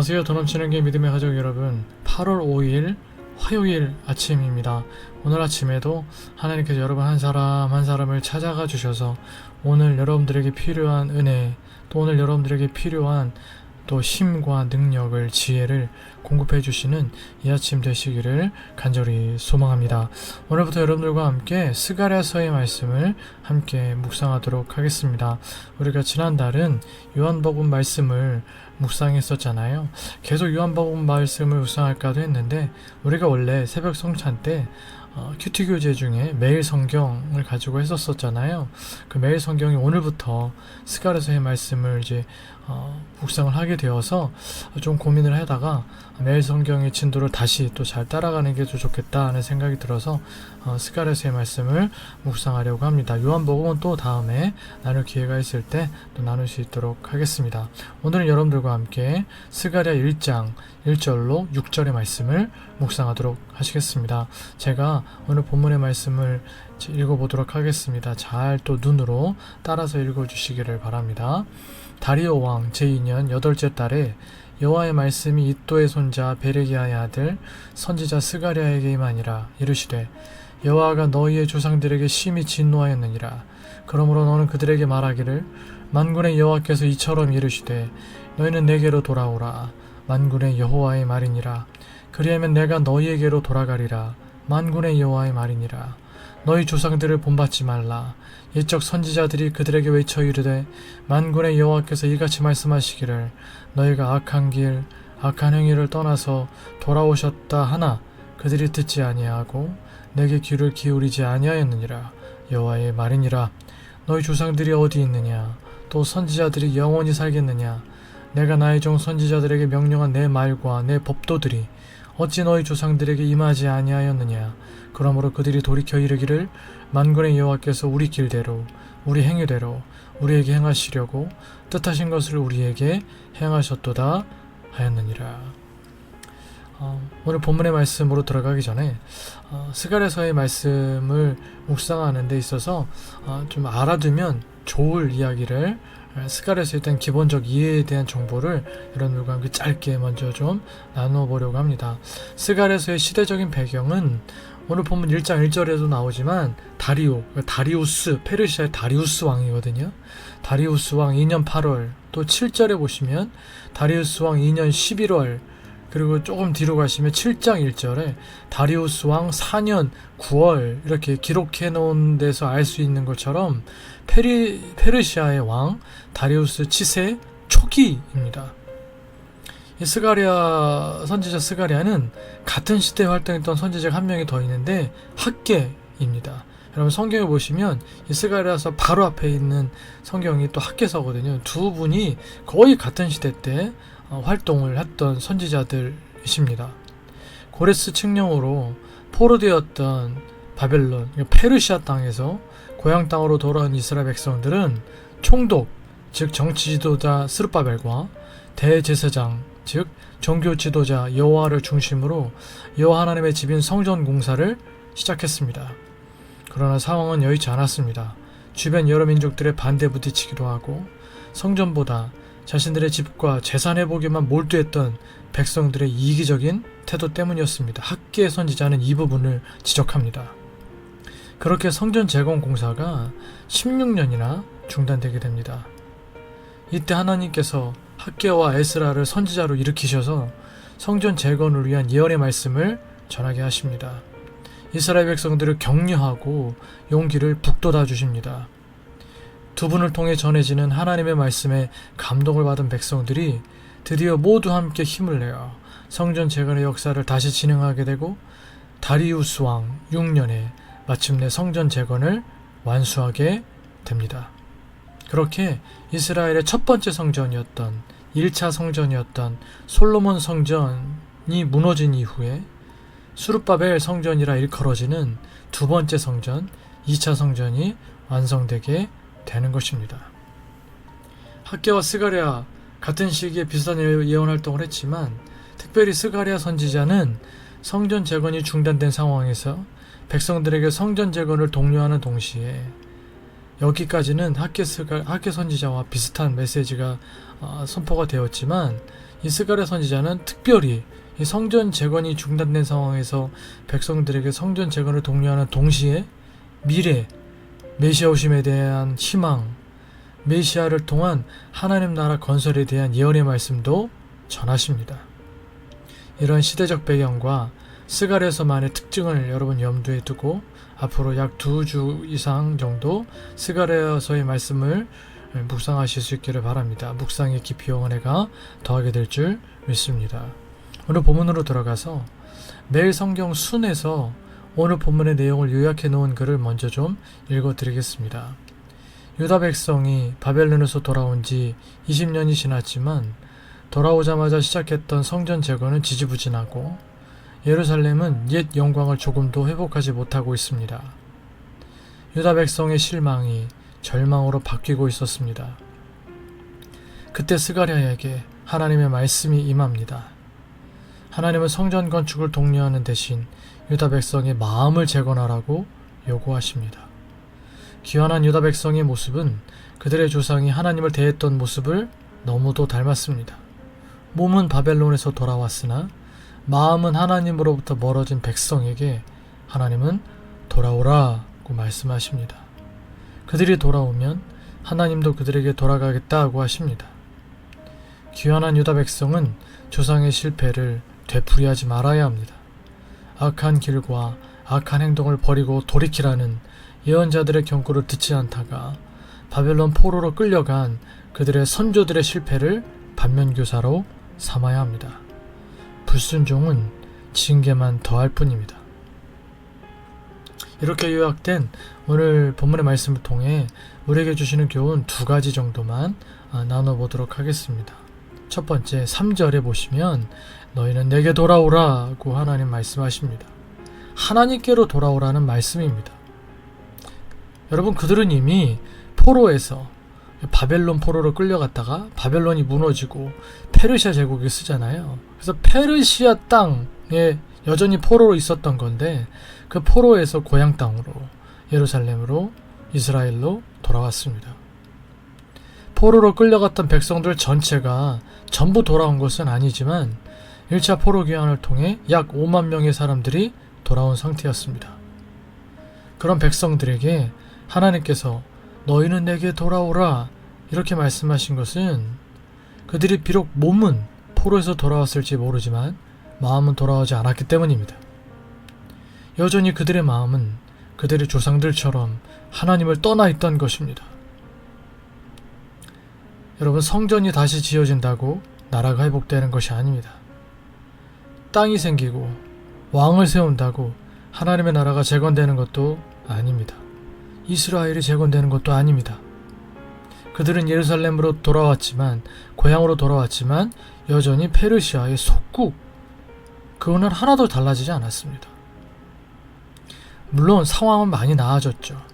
안녕하세요. 더 넘치는 게 믿음의 가족 여러분. 8월 5일 화요일 아침입니다. 오늘 아침에도 하나님께서 여러분 한 사람 한 사람을 찾아가 주셔서 오늘 여러분들에게 필요한 은혜, 또 오늘 여러분들에게 필요한 또 힘과 능력을 지혜를 공급해 주시는 이 아침 되시기를 간절히 소망합니다. 오늘부터 여러분들과 함께 스가랴서의 말씀을 함께 묵상하도록 하겠습니다. 우리가 지난달은 요한복음 말씀을 묵상했었잖아요. 계속 요한복음 말씀을 묵상할까도 했는데 우리가 원래 새벽 성찬 때 어, 큐티 교재 중에 매일 성경을 가지고 했었었잖아요. 그 매일 성경이 오늘부터 스가랴서의 말씀을 이제 어, 묵상을 하게 되어서 좀 고민을 하다가 매일 성경의 진도를 다시 또 잘 따라가는 게더 좋겠다 하는 생각이 들어서 어, 스가랴서의 말씀을 묵상하려고 합니다. 요한복음은 또 다음에 나눌 기회가 있을 때 또 나눌 수 있도록 하겠습니다. 오늘은 여러분들과 함께 스가랴 1장 1절로 6절의 말씀을 묵상하도록 하시겠습니다. 제가 오늘 본문의 말씀을 읽어보도록 하겠습니다. 잘 또 눈으로 따라서 읽어주시기를 바랍니다. 다리오 왕 제2년 여덟째 달에 여호와의 말씀이 이또의 손자 베레기야의 아들 선지자 스가랴에게 임하니라 이르시되 여호와가 너희의 조상들에게 심히 진노하였느니라. 그러므로 너는 그들에게 말하기를 만군의 여호와께서 이처럼 이르시되 너희는 내게로 돌아오라. 만군의 여호와의 말이니라. 그리하면 내가 너희에게로 돌아가리라. 만군의 여호와의 말이니라 너희 조상들을 본받지 말라. 옛적 선지자들이 그들에게 외쳐 이르되 만군의 여호와께서 이같이 말씀하시기를 너희가 악한 길 악한 행위를 떠나서 돌아오셨다 하나 그들이 듣지 아니하고 내게 귀를 기울이지 아니하였느니라. 여호와의 말이니라. 너희 조상들이 어디 있느냐? 또 선지자들이 영원히 살겠느냐? 내가 나의 종 선지자들에게 명령한 내 말과 내 법도들이 어찌 너희 조상들에게 임하지 아니하였느냐 그러므로 그들이 돌이켜 이르기를 만군의 여호와께서 우리 길대로 우리 행위대로 우리에게 행하시려고 뜻하신 것을 우리에게 행하셨도다 하였느니라. 어, 오늘 본문의 말씀으로 들어가기 전에 어, 스가랴서의 말씀을 묵상하는 데 있어서 어, 좀 알아두면 좋을 이야기를 어, 스가랴서에 일단 기본적 이해에 대한 정보를 여러분들과 함께 짧게 먼저 좀 나누어 보려고 합니다. 스가랴서의 시대적인 배경은 오늘 본문 1장 1절에도 나오지만 다리오, 다리우스, 페르시아의 다리우스 왕이거든요. 다리우스 왕 2년 8월, 또 7절에 보시면 다리우스 왕 2년 11월, 그리고 조금 뒤로 가시면 7장 1절에 다리우스 왕 4년 9월 이렇게 기록해 놓은 데서 알 수 있는 것처럼 페리, 페르시아의 왕 다리우스 치세 초기입니다. 이 스가랴 선지자 스가랴는 같은 시대에 활동했던 선지자가 한 명이 더 있는데 학계입니다. 여러분 성경에 보시면 이 스가랴서 바로 앞에 있는 성경이 또 학계서거든요. 두 분이 거의 같은 시대 때 어, 활동을 했던 선지자들이십니다. 고레스 칙령으로 포로되었던 바벨론, 페르시아 땅에서 고향 땅으로 돌아온 이스라엘 백성들은 총독, 즉 정치 지도자 스룹바벨과 대제사장, 즉 종교 지도자 여호와를 중심으로 여호와 하나님의 집인 성전 공사를 시작했습니다. 그러나 상황은 여의치 않았습니다. 주변 여러 민족들의 반대 부딪히기도 하고 성전보다 자신들의 집과 재산 회복에만 몰두했던 백성들의 이기적인 태도 때문이었습니다. 학계 선지자는 이 부분을 지적합니다. 그렇게 성전 재건 공사가 16년이나 중단되게 됩니다. 이때 하나님께서 학계와 에스라를 선지자로 일으키셔서 성전 재건을 위한 예언의 말씀을 전하게 하십니다. 이스라엘 백성들을 격려하고 용기를 북돋아 주십니다. 두 분을 통해 전해지는 하나님의 말씀에 감동을 받은 백성들이 드디어 모두 함께 힘을 내어 성전 재건의 역사를 다시 진행하게 되고 다리우스 왕 6년에 마침내 성전 재건을 완수하게 됩니다. 그렇게 이스라엘의 첫 번째 성전이었던 1차 성전이었던 솔로몬 성전이 무너진 이후에 수르바벨 성전이라 일컬어지는 두 번째 성전, 2차 성전이 완성되게 되는 것입니다. 학계와 스가랴 같은 시기에 비슷한 예언 활동을 했지만 특별히 스가랴 선지자는 성전 재건이 중단된 상황에서 백성들에게 성전 재건을 독려하는 동시에 여기까지는 학계 스가 학계 선지자와 비슷한 메시지가 어, 선포가 되었지만 이 스가랴 선지자는 특별히 이 성전 재건이 중단된 상황에서 백성들에게 성전 재건을 독려하는 동시에 미래 메시아 오심에 대한 희망, 메시아를 통한 하나님 나라 건설에 대한 예언의 말씀도 전하십니다. 이런 시대적 배경과 스가랴서만의 특징을 여러분 염두에 두고 앞으로 약 두 주 이상 정도 스가랴서의 말씀을 묵상하실 수 있기를 바랍니다. 묵상의 깊이와 은혜가 더하게 될 줄 믿습니다. 오늘 본문으로 들어가서 매일 성경 순에서 오늘 본문의 내용을 요약해 놓은 글을 먼저 좀 읽어 드리겠습니다. 유다 백성이 바벨론에서 돌아온 지 20년이 지났지만 돌아오자마자 시작했던 성전 재건은 지지부진하고 예루살렘은 옛 영광을 조금도 회복하지 못하고 있습니다. 유다 백성의 실망이 절망으로 바뀌고 있었습니다. 그때 스가랴에게 하나님의 말씀이 임합니다. 하나님은 성전 건축을 독려하는 대신 유다 백성의 마음을 재건하라고 요구하십니다. 귀환한 유다 백성의 모습은 그들의 조상이 하나님을 대했던 모습을 너무도 닮았습니다. 몸은 바벨론에서 돌아왔으나 마음은 하나님으로부터 멀어진 백성에게 하나님은 돌아오라고 말씀하십니다. 그들이 돌아오면 하나님도 그들에게 돌아가겠다고 하십니다. 귀환한 유다 백성은 조상의 실패를 되풀이하지 말아야 합니다. 악한 길과 악한 행동을 버리고 돌이키라는 예언자들의 경고를 듣지 않다가 바벨론 포로로 끌려간 그들의 선조들의 실패를 반면교사로 삼아야 합니다. 불순종은 징계만 더할 뿐입니다. 이렇게 요약된 오늘 본문의 말씀을 통해 우리에게 주시는 교훈 두 가지 정도만 아, 나눠보도록 하겠습니다. 첫 번째, 3절에 보시면 너희는 내게 돌아오라고 하나님 말씀하십니다. 하나님께로 돌아오라는 말씀입니다. 여러분, 그들은 이미 포로에서 바벨론 포로로 끌려갔다가 바벨론이 무너지고 페르시아 제국이 쓰잖아요. 그래서 페르시아 땅에 여전히 포로로 있었던 건데 그 포로에서 고향 땅으로 예루살렘으로 이스라엘로 돌아왔습니다. 포로로 끌려갔던 백성들 전체가 전부 돌아온 것은 아니지만 1차 포로 귀환을 통해 약 5만 명의 사람들이 돌아온 상태였습니다. 그런 백성들에게 하나님께서 너희는 내게 돌아오라 이렇게 말씀하신 것은 그들이 비록 몸은 포로에서 돌아왔을지 모르지만 마음은 돌아오지 않았기 때문입니다. 여전히 그들의 마음은 그들의 조상들처럼 하나님을 떠나 있던 것입니다. 여러분 성전이 다시 지어진다고 나라가 회복되는 것이 아닙니다. 땅이 생기고 왕을 세운다고 하나님의 나라가 재건되는 것도 아닙니다. 이스라엘이 재건되는 것도 아닙니다. 그들은 예루살렘으로 돌아왔지만 고향으로 돌아왔지만 여전히 페르시아의 속국 그거는 하나도 달라지지 않았습니다. 물론 상황은 많이 나아졌죠.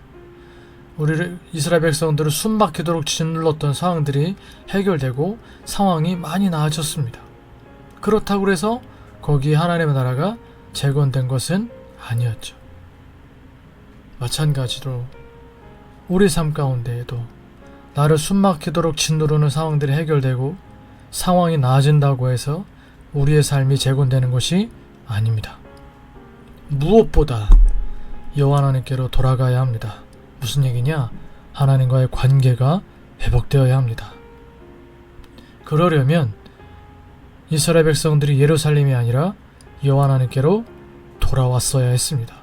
우리 이스라엘 백성들을 숨막히도록 짓눌렀던 상황들이 해결되고 상황이 많이 나아졌습니다. 그렇다고 해서 거기에 하나님의 나라가 재건된 것은 아니었죠. 마찬가지로 우리 삶 가운데에도 나를 숨막히도록 짓누르는 상황들이 해결되고 상황이 나아진다고 해서 우리의 삶이 재건되는 것이 아닙니다. 무엇보다 여호와 하나님께로 돌아가야 합니다. 무슨 얘기냐? 하나님과의 관계가 회복되어야 합니다. 그러려면 이스라엘 백성들이 예루살렘이 아니라 여호와 하나님께로 돌아왔어야 했습니다.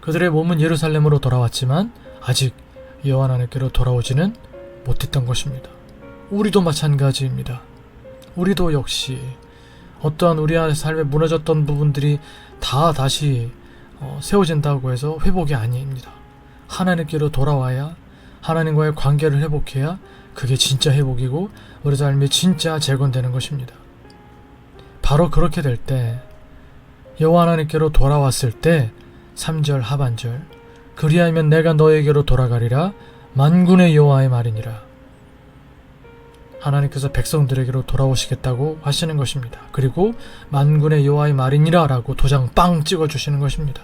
그들의 몸은 예루살렘으로 돌아왔지만 아직 여호와 하나님께로 돌아오지는 못했던 것입니다. 우리도 마찬가지입니다. 우리도 역시 어떠한 우리 삶에 무너졌던 부분들이 다 다시 어, 세워진다고 해서 회복이 아닙니다. 하나님께로 돌아와야 하나님과의 관계를 회복해야 그게 진짜 회복이고 우리 삶이 진짜 재건되는 것입니다. 바로 그렇게 될 때 여호와 하나님께로 돌아왔을 때 3절 하반절 그리하면 내가 너에게로 돌아가리라 만군의 여호와의 말이니라 하나님께서 백성들에게로 돌아오시겠다고 하시는 것입니다. 그리고 만군의 여호와의 말이니라라고 도장 빵 찍어 주시는 것입니다.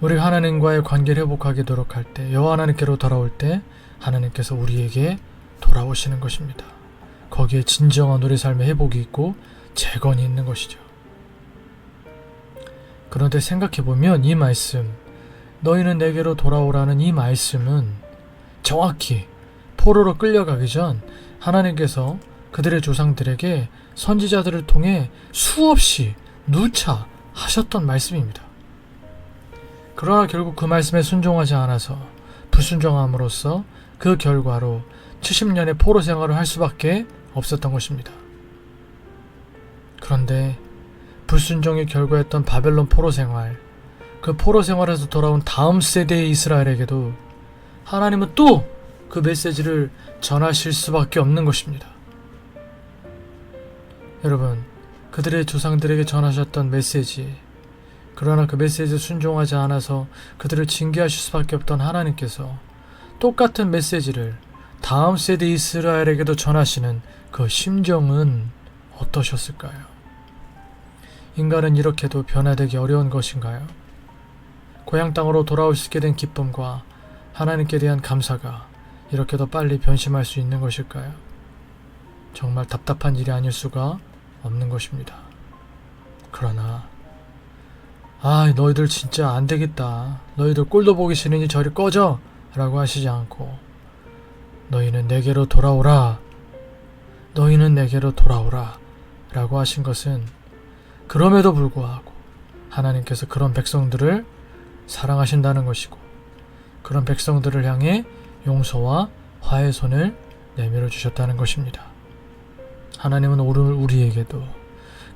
우리가 하나님과의 관계를 회복하게 노력할 때 여호와 하나님께로 돌아올 때 하나님께서 우리에게 돌아오시는 것입니다. 거기에 진정한 우리 삶의 회복이 있고 재건이 있는 것이죠. 그런데 생각해 보면 이 말씀, 너희는 내게로 돌아오라는 이 말씀은 정확히 포로로 끌려가기 전 하나님께서 그들의 조상들에게 선지자들을 통해 수없이 누차 하셨던 말씀입니다. 그러나 결국 그 말씀에 순종하지 않아서 불순종함으로써 그 결과로 70년의 포로 생활을 할 수밖에 없었던 것입니다. 그런데 불순종의 결과였던 바벨론 포로 생활, 그 포로 생활에서 돌아온 다음 세대의 이스라엘에게도 하나님은 또 그 메시지를 전하실 수밖에 없는 것입니다. 여러분, 그들의 조상들에게 전하셨던 메시지, 그러나 그 메시지에 순종하지 않아서 그들을 징계하실 수밖에 없던 하나님께서 똑같은 메시지를 다음 세대 이스라엘에게도 전하시는 그 심정은 어떠셨을까요? 인간은 이렇게도 변화되기 어려운 것인가요? 고향 땅으로 돌아올 수 있게 된 기쁨과 하나님께 대한 감사가 이렇게도 빨리 변심할 수 있는 것일까요? 정말 답답한 일이 아닐 수가 없는 것입니다. 그러나 아 너희들 진짜 안 되겠다. 너희들 꼴도 보기 싫으니 저리 꺼져 라고 하시지 않고 너희는 내게로 돌아오라. 너희는 내게로 돌아오라. 라고 하신 것은 그럼에도 불구하고 하나님께서 그런 백성들을 사랑하신다는 것이고 그런 백성들을 향해 용서와 화해 손을 내밀어 주셨다는 것입니다. 하나님은 오늘 우리에게도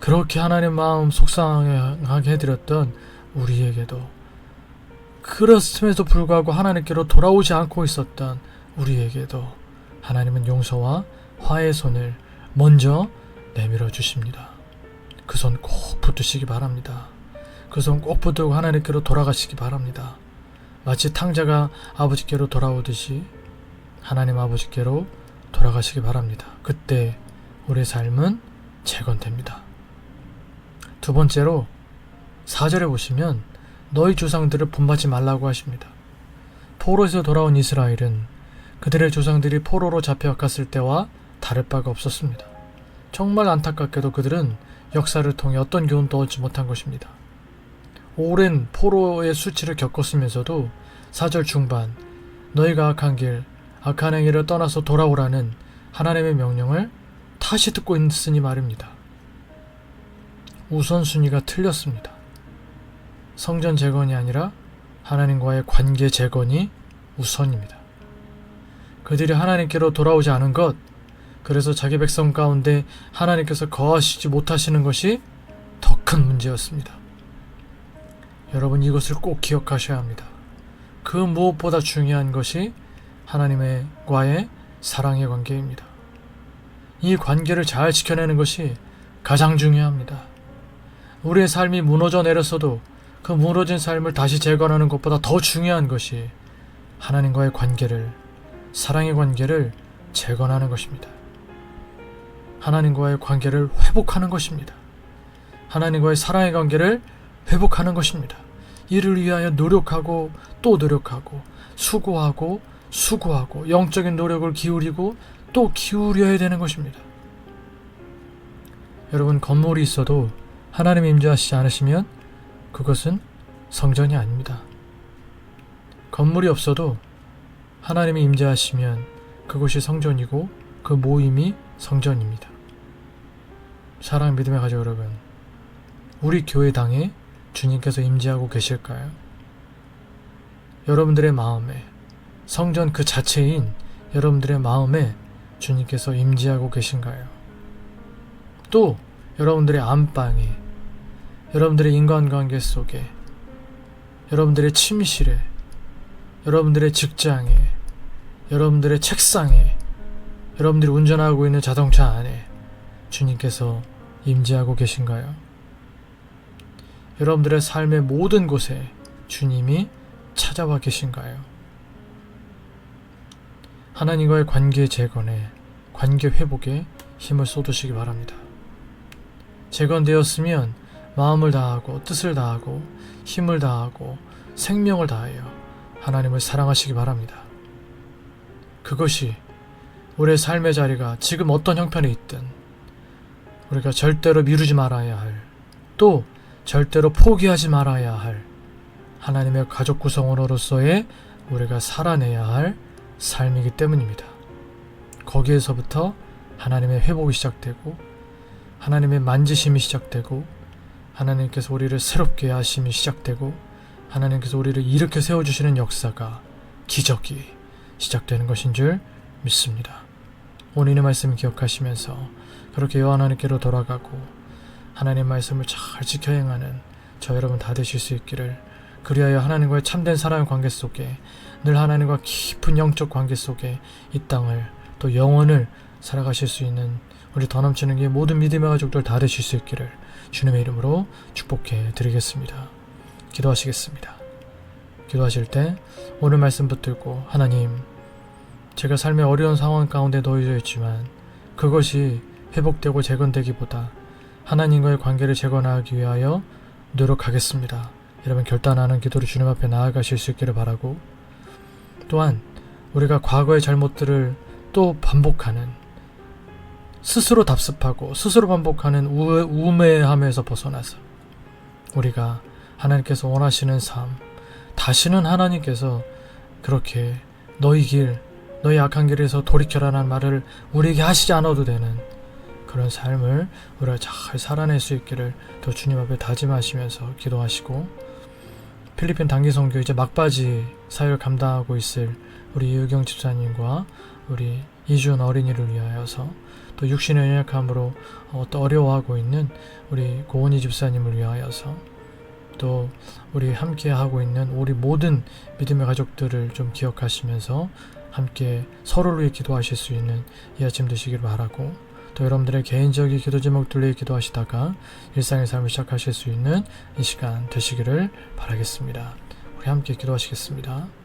그렇게 하나님 마음 속상하게 해드렸던 우리에게도 그렇음에도 불구하고 하나님께로 돌아오지 않고 있었던 우리에게도 하나님은 용서와 화해 손을 먼저 내밀어 주십니다. 그 손 꼭 붙드시기 바랍니다. 그 손 꼭 붙들고 하나님께로 돌아가시기 바랍니다. 마치 탕자가 아버지께로 돌아오듯이 하나님 아버지께로 돌아가시기 바랍니다. 그때 우리의 삶은 재건됩니다. 두 번째로 4절에 보시면 너희 조상들을 본받지 말라고 하십니다. 포로에서 돌아온 이스라엘은 그들의 조상들이 포로로 잡혀갔을 때와 다를 바가 없었습니다. 정말 안타깝게도 그들은 역사를 통해 어떤 교훈도 얻지 못한 것입니다. 오랜 포로의 수치를 겪었으면서도 4절 중반 너희가 악한 길, 악한 행위를 떠나서 돌아오라는 하나님의 명령을 다시 듣고 있으니 말입니다. 우선순위가 틀렸습니다. 성전 재건이 아니라 하나님과의 관계 재건이 우선입니다. 그들이 하나님께로 돌아오지 않은 것, 그래서 자기 백성 가운데 하나님께서 거하시지 못하시는 것이 더 큰 문제였습니다. 여러분 이것을 꼭 기억하셔야 합니다. 그 무엇보다 중요한 것이 하나님과의 사랑의 관계입니다. 이 관계를 잘 지켜내는 것이 가장 중요합니다. 우리의 삶이 무너져 내렸어도 그 무너진 삶을 다시 재건하는 것보다 더 중요한 것이 하나님과의 관계를, 사랑의 관계를 재건하는 것입니다. 하나님과의 관계를 회복하는 것입니다. 하나님과의 사랑의 관계를 회복하는 것입니다. 이를 위하여 노력하고 또 노력하고 수고하고 수고하고 영적인 노력을 기울이고 또 기울여야 되는 것입니다. 여러분 건물이 있어도 하나님 임재하시지 않으시면 그것은 성전이 아닙니다. 건물이 없어도 하나님이 임재하시면 그곳이 성전이고 그 모임이 성전입니다. 사랑 믿음의 가족 여러분, 우리 교회당에 주님께서 임재하고 계실까요? 여러분들의 마음에 성전 그 자체인 여러분들의 마음에 주님께서 임재하고 계신가요? 또 여러분들의 안방에 여러분들의 인간관계 속에 여러분들의 침실에 여러분들의 직장에 여러분들의 책상에 여러분들이 운전하고 있는 자동차 안에 주님께서 임재하고 계신가요? 여러분들의 삶의 모든 곳에 주님이 찾아와 계신가요? 하나님과의 관계 재건에, 관계 회복에 힘을 쏟으시기 바랍니다. 재건되었으면 마음을 다하고 뜻을 다하고 힘을 다하고 생명을 다하여 하나님을 사랑하시기 바랍니다. 그것이 우리의 삶의 자리가 지금 어떤 형편에 있든 우리가 절대로 미루지 말아야 할, 또 절대로 포기하지 말아야 할 하나님의 가족 구성원으로서의 우리가 살아내야 할 삶이기 때문입니다. 거기에서부터 하나님의 회복이 시작되고 하나님의 만지심이 시작되고 하나님께서 우리를 새롭게 하심이 시작되고 하나님께서 우리를 일으켜 세워주시는 역사가 기적이 시작되는 것인 줄 믿습니다. 오늘의 말씀 기억하시면서 그렇게 여호와 하나님께로 돌아가고 하나님 말씀을 잘 지켜 행하는 저 여러분 다 되실 수 있기를 그리하여 하나님과의 참된 사랑의 관계 속에 늘 하나님과 깊은 영적 관계 속에 이 땅을 또 영혼을 살아가실 수 있는 우리 더 넘치는 게 모든 믿음의 가족들 다 되실 수 있기를 주님의 이름으로 축복해 드리겠습니다. 기도하시겠습니다. 기도하실 때 오늘 말씀 붙들고 하나님 제가 삶의 어려운 상황 가운데 놓여져 있지만 그것이 회복되고 재건되기보다 하나님과의 관계를 재건하기 위하여 노력하겠습니다. 여러분 결단하는 기도로 주님 앞에 나아가실 수 있기를 바라고 또한 우리가 과거의 잘못들을 또 반복하는 스스로 답습하고 스스로 반복하는 우- 우매함에서 벗어나서 우리가 하나님께서 원하시는 삶 다시는 하나님께서 그렇게 너희 길 너희 악한 길에서 돌이켜라는 말을 우리에게 하시지 않아도 되는 그런 삶을 우리가 잘 살아낼 수 있기를 더 주님 앞에 다짐하시면서 기도하시고 필리핀 단기 선교 이제 막바지 사역을 감당하고 있을 우리 이유경 집사님과 우리 이준 어린이를 위하여서 또 육신의 연약함으로 어, 또 어려워하고 있는 우리 고은희 집사님을 위하여서 또 우리 함께 하고 있는 우리 모든 믿음의 가족들을 좀 기억하시면서 함께 서로를 위해 기도하실 수 있는 이 아침 되시길 바라고 또 여러분들의 개인적인 기도 제목들을 위해 기도하시다가 일상의 삶을 시작하실 수 있는 이 시간 되시기를 바라겠습니다. 우리 함께 기도하시겠습니다.